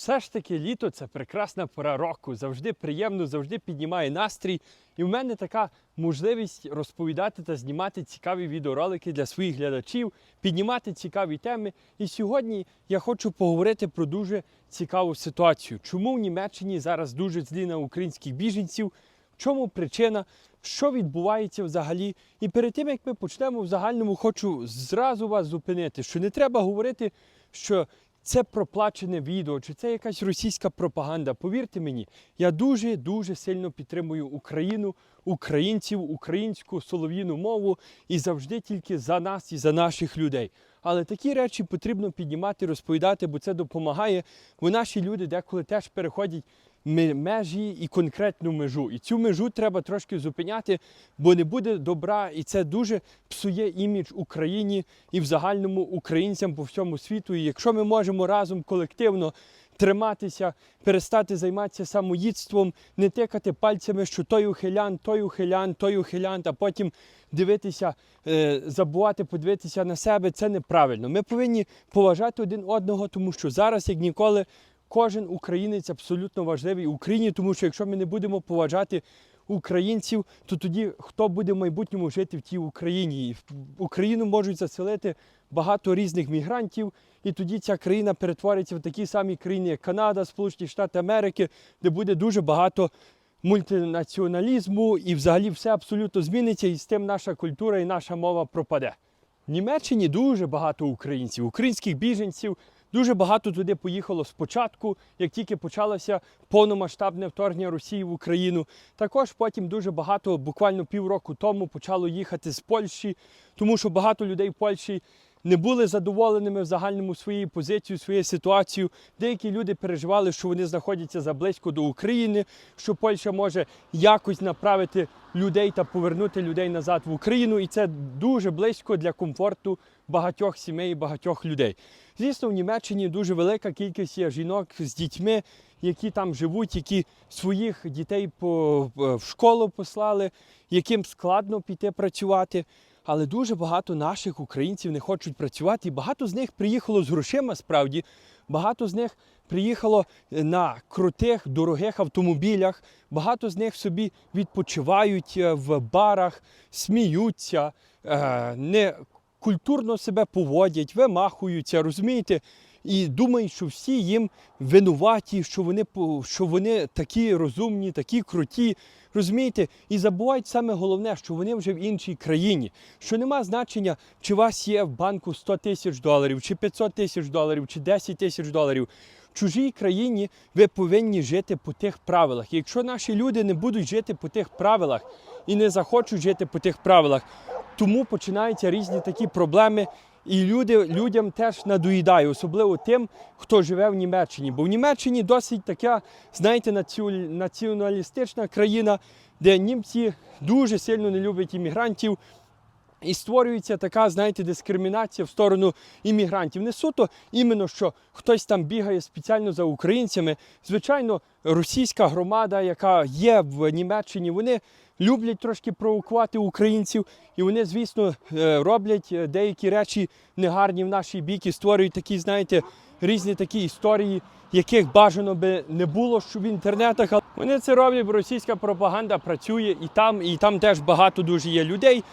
Все ж таки літо це прекрасна пора року, завжди приємно, завжди піднімає настрій. І в мене така можливість розповідати та знімати цікаві відеоролики для своїх глядачів, піднімати цікаві теми. І сьогодні я хочу поговорити про дуже цікаву ситуацію. Чому в Німеччині зараз дуже злі на українських біженців? В чому причина? Що відбувається взагалі? І перед тим як ми почнемо в загальному, хочу зразу вас зупинити, що не треба говорити, що це проплачене відео, чи це якась російська пропаганда. Повірте мені, я дуже дуже сильно підтримую Україну, українців, українську солов'їну мову і завжди тільки за нас і за наших людей. Але такі речі потрібно піднімати, розповідати, бо це допомагає. Бо наші люди деколи теж переходять межі і конкретну межу. І цю межу треба трошки зупиняти, бо не буде добра, і це дуже псує імідж Україні і в загальному українцям по всьому світу. І якщо ми можемо разом колективно триматися, перестати займатися самоїдством, не тикати пальцями, що той ухилян, той ухилян, той ухилян, а потім дивитися, е, забувати подивитися на себе, це неправильно. Ми повинні поважати один одного, тому що зараз, як ніколи, кожен українець абсолютно важливий Україні, тому що якщо ми не будемо поважати українців, то тоді хто буде в майбутньому жити в тій Україні? І в Україну можуть заселити багато різних мігрантів, і тоді ця країна перетвориться в такі самі країни, як Канада, Сполучені Штати Америки, де буде дуже багато мультинаціоналізму, і взагалі все абсолютно зміниться, і з тим наша культура і наша мова пропаде. В Німеччині дуже багато українців, українських біженців. Дуже багато туди поїхало спочатку, як тільки почалося повномасштабне вторгнення Росії в Україну. Також потім дуже багато, буквально півроку тому, почало їхати з Польщі, тому що багато людей в Польщі не були задоволеними в загальному своєю позицією, своєю ситуацією. Деякі люди переживали, що вони знаходяться заблизько до України, що Польща може якось направити людей та повернути людей назад в Україну, і це дуже близько для комфорту багатьох сімей, багатьох людей. Звісно, в Німеччині дуже велика кількість є жінок з дітьми, які там живуть, які своїх дітей по, в школу послали, яким складно піти працювати. Але дуже багато наших українців не хочуть працювати, і багато з них приїхало з грошима справді. Багато з них приїхало на крутих, дорогих автомобілях. Багато з них собі відпочивають е, в барах, сміються, е, не культурно себе поводять, вимахуються, розумієте? І думають, що всі їм винуваті, що вони, що вони такі розумні, такі круті. Розумієте? І забувають саме головне, що вони вже в іншій країні. Що нема значення, чи у вас є в банку 100 тисяч доларів, чи 500 тисяч доларів, чи 10 тисяч доларів. В чужій країні ви повинні жити по тих правилах. Якщо наші люди не будуть жити по тих правилах і не захочуть жити по тих правилах, тому починаються різні такі проблеми. І люди, людям теж надоїдає, особливо тим, хто живе в Німеччині. Бо в Німеччині досить така, знаєте, націо- націоналістична країна, де німці дуже сильно не люблять іммігрантів. І створюється така, знаєте, дискримінація в сторону іммігрантів. Не суто іменно, що хтось там бігає спеціально за українцями. Звичайно, російська громада, яка є в Німеччині, вони люблять трошки провокувати українців, і вони, звісно, е, роблять е, деякі речі негарні в нашій бік і створюють такі, знаєте, різні такі історії, яких бажано би не було що в інтернетах. Вони це роблять, бо російська пропаганда працює і там, і там теж багато дуже є людей.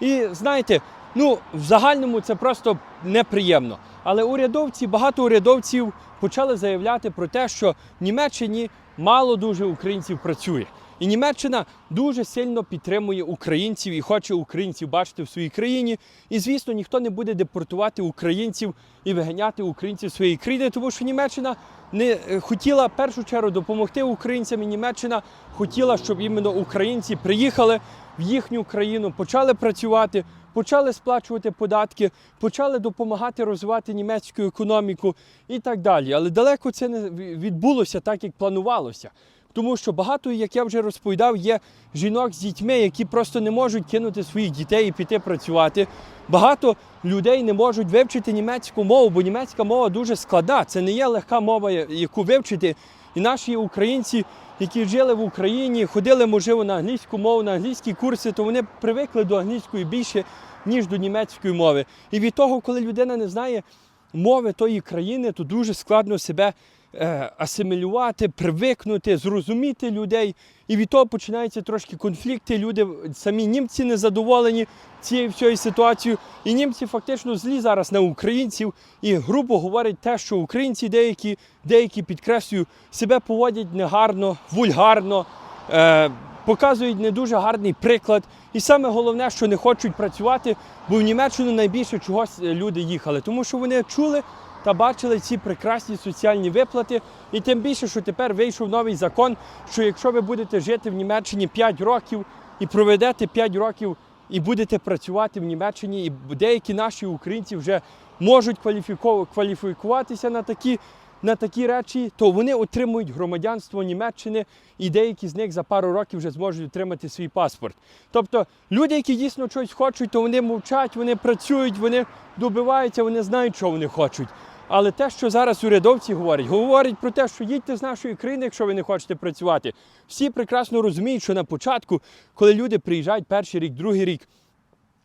І знаєте, ну в загальному це просто неприємно. Але урядовці, багато урядовців почали заявляти про те, що в Німеччині мало дуже українців працює. І Німеччина дуже сильно підтримує українців і хоче українців бачити в своїй країні. І звісно, ніхто не буде депортувати українців і виганяти українців з своєї країни, тому що Німеччина не е, хотіла в першу чергу допомогти українцям. І Німеччина хотіла, щоб іменно українці приїхали в їхню країну, почали працювати, почали сплачувати податки, почали допомагати розвивати німецьку економіку і так далі. Але далеко це не відбулося так, як планувалося. Тому що багато, як я вже розповідав, є жінок з дітьми, які просто не можуть кинути своїх дітей і піти працювати. Багато людей не можуть вивчити німецьку мову, бо німецька мова дуже складна. Це не є легка мова, яку вивчити. І наші українці, які жили в Україні, ходили, можливо, на англійську мову, на англійські курси, то вони привикли до англійської більше, ніж до німецької мови. І від того, коли людина не знає мови тої країни, то дуже складно себе асимілювати, привикнути, зрозуміти людей. І від того починаються трошки конфлікти. Люди самі німці незадоволені цією всією ситуацією. І німці фактично злі зараз на українців і грубо говорять те, що українці деякі, деякі підкреслюю, себе поводять негарно, вульгарно. Е, Показують не дуже гарний приклад, і саме головне, що не хочуть працювати, бо в Німеччину найбільше чогось е, люди їхали, тому що вони чули та бачили ці прекрасні соціальні виплати. І тим більше, що тепер вийшов новий закон, що якщо ви будете жити в Німеччині 5 років і проведете 5 років і будете працювати в Німеччині, і деякі наші українці вже можуть кваліфікуватися на такі. На такі речі, то вони отримують громадянство Німеччини, і деякі з них за пару років вже зможуть отримати свій паспорт. Тобто люди, які дійсно щось хочуть, то вони мовчать, вони працюють, вони добиваються, вони знають, що вони хочуть. Але те, що зараз урядовці говорять, говорять про те, що їдьте з нашої країни, якщо ви не хочете працювати. Всі прекрасно розуміють, що на початку, коли люди приїжджають перший рік, другий рік,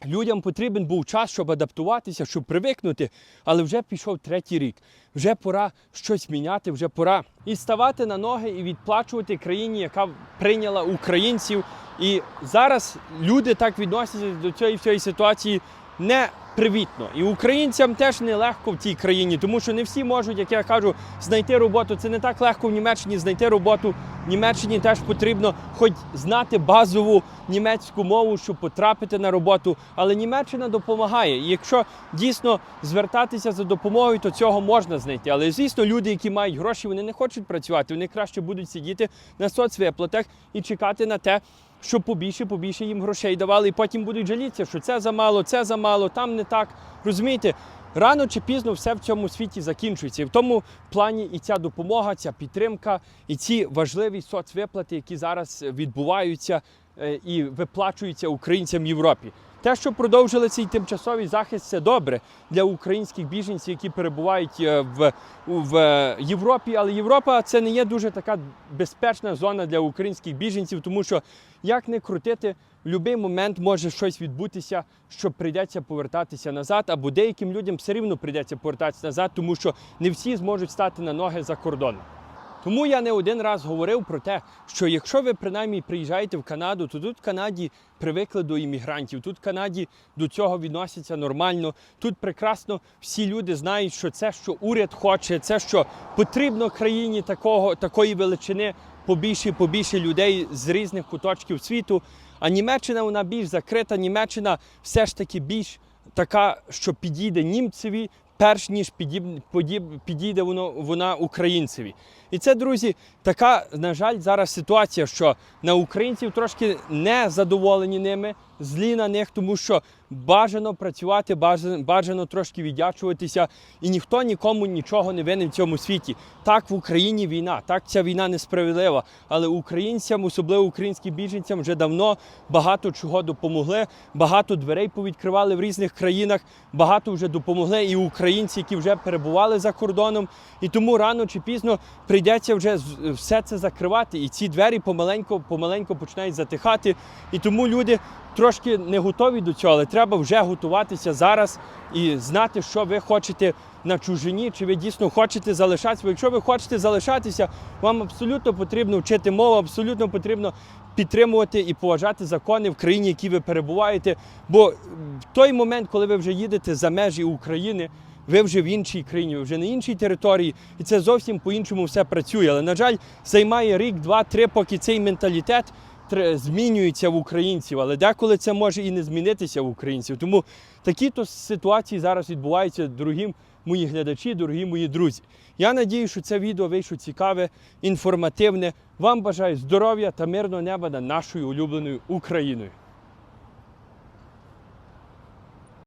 Людям потрібен був час, щоб адаптуватися, щоб привикнути, але вже пішов третій рік. Вже пора щось міняти, вже пора і ставати на ноги і відплачувати країні, яка прийняла українців. І зараз люди так відносяться до цієї всієї ситуації непривітно. І українцям теж нелегко в цій країні, тому що не всі можуть, як я кажу, знайти роботу. Це не так легко в Німеччині знайти роботу. В Німеччині теж потрібно хоч знати базову німецьку мову, щоб потрапити на роботу. Але Німеччина допомагає. І якщо дійсно звертатися за допомогою, то цього можна знайти. Але звісно, люди, які мають гроші, вони не хочуть працювати. Вони краще будуть сидіти на соцвиплатах і чекати на те, щоб побільше, побільше їм грошей давали, і потім будуть жалітися, що це замало, це замало, там не так. Розумієте? Рано чи пізно все в цьому світі закінчується. І в тому плані і ця допомога, ця підтримка, і ці важливі соцвиплати, які зараз відбуваються е, і виплачуються українцям в Європі. Те, що продовжили цей тимчасовий захист, це добре для українських біженців, які перебувають е, в, в е, Європі. Але Європа це не є дуже така безпечна зона для українських біженців, тому що як не крутити, в будь-який момент може щось відбутися, що прийдеться повертатися назад, або деяким людям все рівно прийдеться повертатися назад, тому що не всі зможуть стати на ноги за кордоном. Тому я не один раз говорив про те, що якщо ви принаймні приїжджаєте в Канаду, то тут в Канаді привикли до іммігрантів. Тут в Канаді до цього відносяться нормально. Тут прекрасно всі люди знають, що це, що уряд хоче, це що потрібно країні такого, такої величини, побільше побільше людей з різних куточків світу. А Німеччина вона більш закрита. Німеччина все ж таки більш така, що підійде німцеві, перш ніж підіб, подіб, підійде воно, вона українцеві. І це, друзі, така, на жаль, зараз ситуація, що на українців трошки не задоволені ними, злі на них, тому що бажано працювати, бажано, бажано трошки віддячуватися, і ніхто нікому нічого не винен в цьому світі. Так в Україні війна, так ця війна несправедлива. Але українцям, особливо українським біженцям, вже давно багато чого допомогли, багато дверей повідкривали в різних країнах, багато вже допомогли і українці, які вже перебували за кордоном. І тому рано чи пізно прийдеться вже все це закривати. І ці двері помаленько, помаленько починають затихати. І тому люди трошки не готові до цього, але треба вже готуватися зараз і знати, що ви хочете на чужині, чи ви дійсно хочете залишатися. Бо якщо ви хочете залишатися, вам абсолютно потрібно вчити мову, абсолютно потрібно підтримувати і поважати закони в країні, в якій ви перебуваєте. Бо в той момент, коли ви вже їдете за межі України, ви вже в іншій країні, ви вже на іншій території, і це зовсім по-іншому все працює. Але, на жаль, займає рік, два, три, поки цей менталітет змінюється в українців. Але деколи це може і не змінитися в українців. Тому такі то ситуації зараз відбуваються, дорогі мої глядачі, дорогі мої друзі. Я надію, що це відео вийшло цікаве, інформативне. Вам бажаю здоров'я та мирного неба над нашою улюбленою Україною.